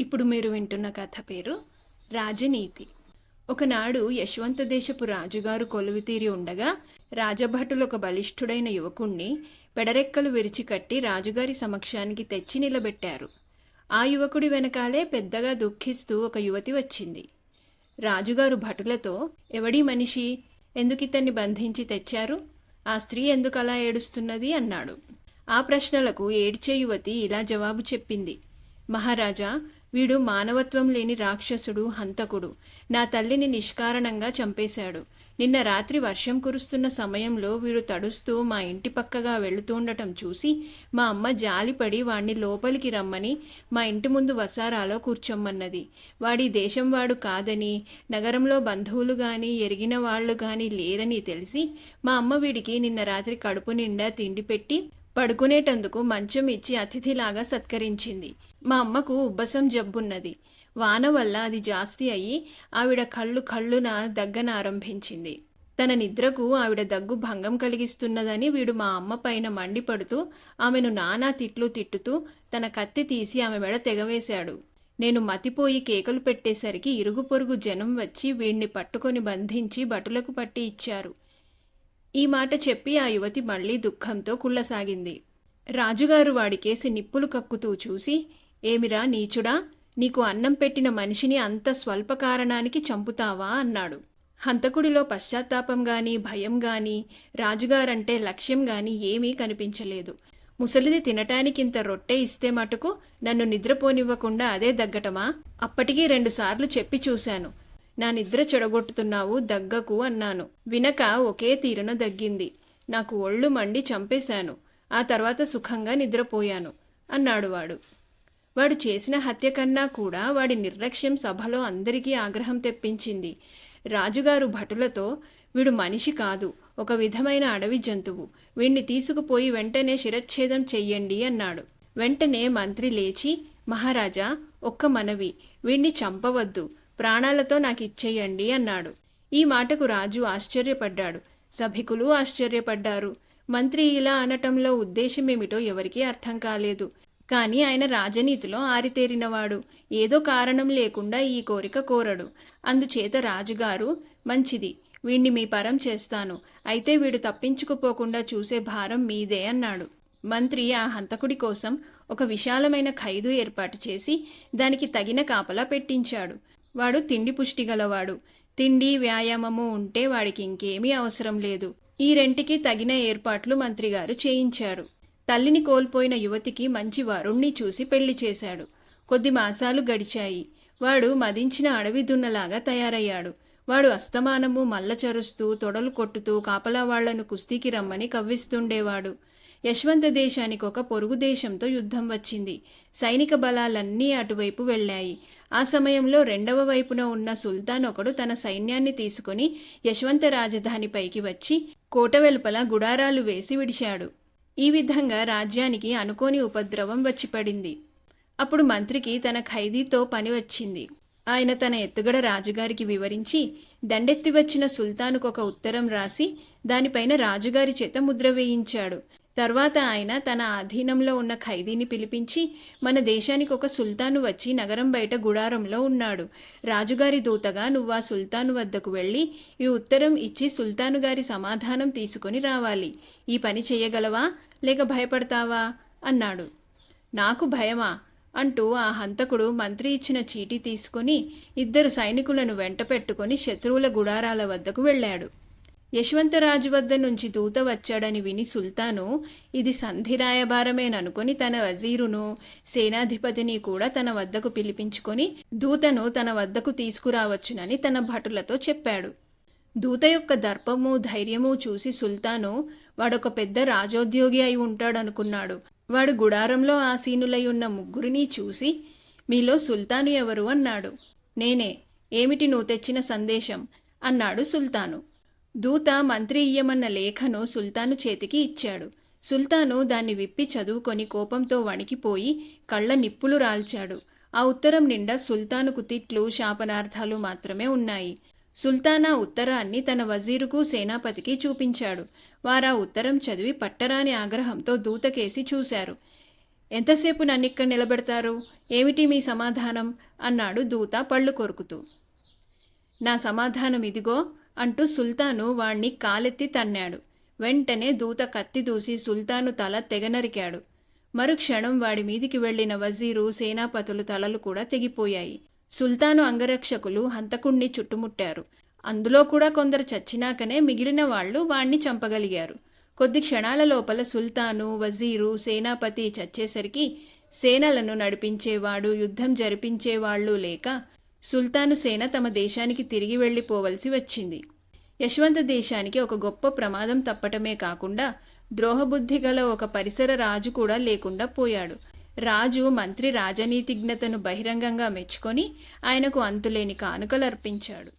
ఇప్పుడు మీరు వింటున్న కథ పేరు రాజనీతి. ఒకనాడు యశ్వంత దేశపు రాజుగారు కొలువుతీరి ఉండగా రాజభటులు ఒక బలిష్ఠుడైన యువకుణ్ణి పెడరెక్కలు విరిచి కట్టి రాజుగారి సమక్షానికి తెచ్చి నిలబెట్టారు. ఆ యువకుడి వెనకాలే పెద్దగా దుఃఖిస్తూ ఒక యువతి వచ్చింది. రాజుగారు భటులతో ఎవడి మనిషి? ఎందుకు ఇతన్ని బంధించి తెచ్చారు? ఆ స్త్రీ ఎందుకు అలా ఏడుస్తున్నది? అన్నాడు. ఆ ప్రశ్నలకు ఏడ్చే యువతి ఇలా జవాబు చెప్పింది. మహారాజా వీడు మానవత్వం లేని రాక్షసుడు హంతకుడు. నా తల్లిని నిష్కారణంగా చంపేశాడు. నిన్న రాత్రి వర్షం కురుస్తున్న సమయంలో వీడు తడుస్తూ మా ఇంటి పక్కగా వెళుతుండటం చూసి మా అమ్మ జాలిపడి వాణ్ణి లోపలికి రమ్మని మా ఇంటి ముందు వసారాలో కూర్చోమ్మన్నది వాడి దేశం వాడు కాదని నగరంలో బంధువులు గాని ఎరిగిన వాళ్ళు గాని లేరని తెలిసి మా అమ్మ వీడికి నిన్న రాత్రి కడుపు నిండా తిండి పెట్టి పడుకునేటందుకు మంచం ఇచ్చి అతిథిలాగా సత్కరించింది. మా అమ్మకు ఉబ్బసం జబ్బున్నది. వాన వల్ల అది జాస్తి అయి ఆవిడ కళ్ళు కళ్ళున దగ్గనారంభించింది. తన నిద్రకు ఆవిడ దగ్గు భంగం కలిగిస్తున్నదని వీడు మా అమ్మ పైన మండిపడుతూ ఆమెను నానా తిట్లు తిట్టుతూ తన కత్తి తీసి ఆమె మెడ తెగవేశాడు. నేను మతిపోయి కేకలు పెట్టేసరికి ఇరుగు పొరుగు జనం వచ్చి వీణ్ణి పట్టుకొని బంధించి బటులకు పట్టి ఇచ్చారు. ఈ మాట చెప్పి ఆ యువతి మళ్ళీ దుఃఖంతో కుళ్ళసాగింది. రాజుగారు వాడి కేసి నిప్పులు కక్కుతూ చూసి ఏమిరా నీచుడా నీకు అన్నం పెట్టిన మనిషిని అంత స్వల్ప కారణానికి చంపుతావా? అన్నాడు. హంతకుడిలో పశ్చాత్తాపం గాని భయం గాని రాజుగారంటే లక్ష్యం గాని ఏమీ కనిపించలేదు. ముసలిది తినటానికింత రొట్టె ఇస్తే మటుకు నన్ను నిద్రపోనివ్వకుండా అదే దగ్గటమా? అప్పటికీ రెండుసార్లు చెప్పి చూశాను. నా నిద్ర చెడగొట్టుతున్నావు దగ్గకు అన్నాను. వినక ఒకే తీరున దగ్గింది. నాకు ఒళ్ళు మండి చంపేశాను. ఆ తర్వాత సుఖంగా నిద్రపోయాను అన్నాడు వాడు. వాడు చేసిన హత్య కన్నా కూడా వాడి నిర్లక్ష్యం సభలో అందరికీ ఆగ్రహం తెప్పించింది. రాజుగారు భటులతో వీడు మనిషి కాదు ఒక విధమైన అడవి జంతువు. వీణ్ణి తీసుకుపోయి వెంటనే శిరచ్ఛేదం చెయ్యండి అన్నాడు. వెంటనే మంత్రి లేచి మహారాజా ఒక్క మనవి. వీణ్ణి చంపవద్దు. ప్రాణాలతో నాకు ఇచ్చేయండి అన్నాడు. ఈ మాటకు రాజు ఆశ్చర్యపడ్డాడు. సభికులు ఆశ్చర్యపడ్డారు. మంత్రి ఇలా అనటంలో ఉద్దేశమేమిటో ఎవరికీ అర్థం కాలేదు. కానీ ఆయన రాజనీతిలో ఆరితేరినవాడు. ఏదో కారణం లేకుండా ఈ కోరిక కోరడు. అందుచేత రాజుగారు మంచిది. వీణ్ణి మీ పరం చేస్తాను. అయితే వీడు తప్పించుకుపోకుండా చూసే భారం మీదే అన్నాడు. మంత్రి ఆ హంతకుడి కోసం ఒక విశాలమైన ఖైదు ఏర్పాటు చేసి దానికి తగిన కాపలా పెట్టించాడు. వాడు తిండి పుష్టి గలవాడు. తిండి వ్యాయామము ఉంటే వాడికి ఇంకేమీ అవసరం లేదు. ఈ రెంటికి తగిన ఏర్పాట్లు మంత్రిగారు చేయించారు. తల్లిని కోల్పోయిన యువతికి మంచి వరుణ్ణి చూసి పెళ్ళి చేశాడు. కొద్ది మాసాలు గడిచాయి. వాడు మదించిన అడవి దున్నలాగా తయారయ్యాడు. వాడు అస్తమానము మల్ల చరుస్తూ తొడలు కొట్టుతూ కాపలా వాళ్ళను కుస్తీకి రమ్మని కవ్విస్తుండేవాడు. యశ్వంత దేశానికి ఒక పొరుగు దేశంతో యుద్ధం వచ్చింది. సైనిక బలాలన్నీ అటువైపు వెళ్ళాయి. ఆ సమయంలో రెండవ వైపున ఉన్న సుల్తాన్ ఒకడు తన సైన్యాన్ని తీసుకుని యశ్వంత రాజధానిపైకి వచ్చి కోట వెలుపల గుడారాలు వేసి విడిచాడు. ఈ విధంగా రాజ్యానికి అనుకోని ఉపద్రవం వచ్చిపడింది. అప్పుడు మంత్రికి తన ఖైదీతో పని వచ్చింది. ఆయన తన ఎత్తుగడ రాజుగారికి వివరించి దండెత్తి వచ్చిన సుల్తానుకు ఒక ఉత్తరం రాసి దానిపైన రాజుగారి చేత ముద్ర వేయించాడు. తర్వాత ఆయన తన ఆధీనంలో ఉన్న ఖైదీని పిలిపించి మన దేశానికి ఒక సుల్తాను వచ్చి నగరం బయట గుడారంలో ఉన్నాడు. రాజుగారి దూతగా నువ్వు ఆ సుల్తాను వద్దకు వెళ్ళి ఈ ఉత్తరం ఇచ్చి సుల్తాను గారి సమాధానం తీసుకొని రావాలి. ఈ పని చేయగలవా? లేక భయపడతావా అన్నాడు. నాకు భయమా అంటూ ఆ హంతకుడు మంత్రి ఇచ్చిన చీటీ తీసుకుని ఇద్దరు సైనికులను వెంట పెట్టుకుని శత్రువుల గుడారాల వద్దకు వెళ్ళాడు. యశ్వంతరాజు వద్ద నుంచి దూత వచ్చాడని విని సుల్తాను ఇది సంధి రాయబారమేననుకొని తన వజీరును సేనాధిపతిని కూడా తన వద్దకు పిలిపించుకొని దూతను తన వద్దకు తీసుకురావచ్చునని తన భటులతో చెప్పాడు. దూత యొక్క దర్పము ధైర్యము చూసి సుల్తాను వాడొక పెద్ద రాజోద్యోగి అయి ఉంటాడనుకున్నాడు. వాడు గుడారంలో ఆసీనులై ఉన్న ముగ్గురిని చూసి మీలో సుల్తాను ఎవరు? అన్నాడు. నేనే. ఏమిటి నువ్వు తెచ్చిన సందేశం? అన్నాడు సుల్తాను. దూత మంత్రి ఇయ్యమన్న లేఖను సుల్తాను చేతికి ఇచ్చాడు. సుల్తాను దాన్ని విప్పి చదువుకొని కోపంతో వణికిపోయి కళ్ళ నిప్పులు రాల్చాడు. ఆ ఉత్తరం నిండా సుల్తానుకు తిట్లు శాపనార్థాలు మాత్రమే ఉన్నాయి. సుల్తానా ఉత్తరాన్ని తన వజీరుకు సేనాపతికి చూపించాడు. వారా ఉత్తరం చదివి పట్టరాని ఆగ్రహంతో దూతకేసి చూశారు. ఎంతసేపు నన్ను ఇక్కడ నిలబెడతారు? ఏమిటి మీ సమాధానం? అన్నాడు దూత పళ్ళు కొరుకుతూ. నా సమాధానం ఇదిగో అంటూ సుల్తాను వాణ్ణి కాలెత్తి తన్నాడు. వెంటనే దూత కత్తి దూసి సుల్తాను తల తెగనరికాడు. మరుక్షణం వాడి మీదికి వెళ్ళిన వజీరు సేనాపతులు తలలు కూడా తెగిపోయాయి. సుల్తాను అంగరక్షకులు హంతకుణ్ణి చుట్టుముట్టారు. అందులో కూడా కొందరు చచ్చినాకనే మిగిలిన వాళ్ళు వాణ్ణి చంపగలిగారు. కొద్ది క్షణాల లోపల సుల్తాను వజీరు సేనాపతి చచ్చేసరికి సేనలను నడిపించేవాడు యుద్ధం జరిపించేవాళ్ళు లేక సుల్తాను సేన తమ దేశానికి తిరిగి వెళ్ళిపోవలసి వచ్చింది. యశ్వంత దేశానికి ఒక గొప్ప ప్రమాదం తప్పటమే కాకుండా ద్రోహబుద్ధి గల ఒక పరిసర రాజు కూడా లేకుండా పోయాడు. రాజు మంత్రి రాజనీతిజ్ఞతను బహిరంగంగా మెచ్చుకొని ఆయనకు అంతులేని కానుకలు అర్పించాడు.